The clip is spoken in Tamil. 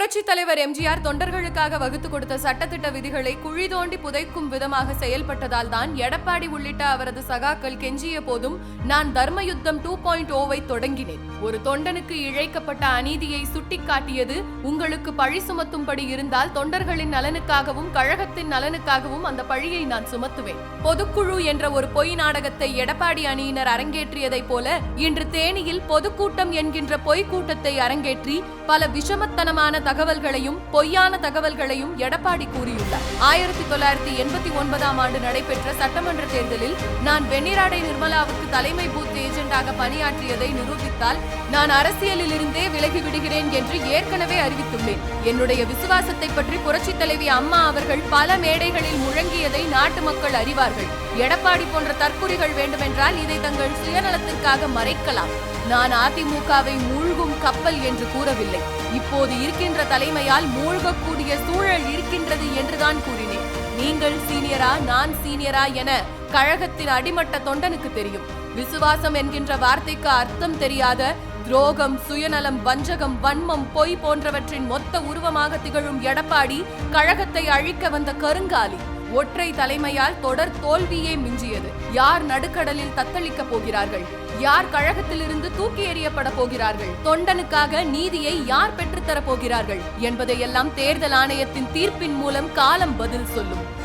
புரட்சி தலைவர் எம்ஜிஆர் தொண்டர்களுக்காக வகுத்து கொடுத்த சட்டத்திட்ட விதிகளை குழி தோண்டி புதைக்கும் விதமாக செயல்பட்டதால் தான் எடப்பாடி உள்ளிட்ட அவரது சகாக்கள் கெஞ்சிய போதும் நான் தர்ம யுத்தம் டூ பாயிண்ட் ஓவை தொடங்கினேன். ஒரு தொண்டனுக்கு இழைக்கப்பட்ட அநீதியை சுட்டிக்காட்டியது உங்களுக்கு பழி சுமத்தும்படி இருந்தால் தொண்டர்களின் நலனுக்காகவும் கழகத்தின் நலனுக்காகவும் அந்த பழியை நான் சுமத்துவேன். பொதுக்குழு என்ற ஒரு பொய் நாடகத்தை எடப்பாடி அணியினர் அரங்கேற்றியதைப் போல இன்று தேனியில் பொதுக்கூட்டம் என்கின்ற பொய் கூட்டத்தை அரங்கேற்றி பல விஷமத்தனமான தகவல்களையும் பொய்யான தகவல்களையும் எடப்பாடி கூறியுள்ளார். ஆயிரத்தி தொள்ளாயிரத்தி எண்பத்தி ஒன்பதாம் ஆண்டு நடைபெற்ற சட்டமன்ற தேர்தலில் நான் வெண்ணிராடை நிர்மலாவுக்கு தலைமை பூத் ஏஜென்டாக பணியாற்றியதை நிரூபித்தால் நான் அரசியலில் இருந்தே விலகி விடுகிறேன் என்று ஏற்கனவே அறிவித்துள்ளேன். என்னுடைய விசுவாசத்தை பற்றி புரட்சி தலைவி அம்மா அவர்கள் பல மேடைகளில் முழங்கியதை நாட்டு மக்கள் அறிவார்கள். எடப்பாடி போன்ற தற்குறிகள் வேண்டுமென்றால் இதை தங்கள் சுயநலத்திற்காக மறைக்கலாம். நான் அதிமுகவை மூழ்கும் கப்பல் என்று கூறவில்லை. இப்போது இருக்கின்ற தலைமையால் மூழ்கக்கூடிய சூழல் இருக்கின்றது என்றுதான் கூறினேன். நீங்கள் சீனியரா நான் சீனியரா என கழகத்தின் அடிமட்ட தொண்டனுக்கு தெரியும். விசுவாசம் என்கின்ற வார்த்தைக்கு அர்த்தம் தெரியாத துரோகம் சுயநலம் வஞ்சகம் வன்மம் பொய் போன்றவற்றின் மொத்த உருவமாக திகழும் எடப்பாடி கழகத்தை அழிக்க வந்த கருங்காலி ஒற்றை தலைமையால் தொடர் தோல்வியே மிஞ்சியது. யார் நடுக்கடலில் தத்தளிக்க போகிறார்கள்? யார் கழகத்திலிருந்து தூக்கி எறியப்பட போகிறார்கள்? தொண்டனுக்காக நீதியை யார் பெற்றுத்தர போகிறார்கள்? என்பதையெல்லாம் தேர்தல் ஆணையத்தின் தீர்ப்பின் மூலம் காலம் பதில் சொல்லும்.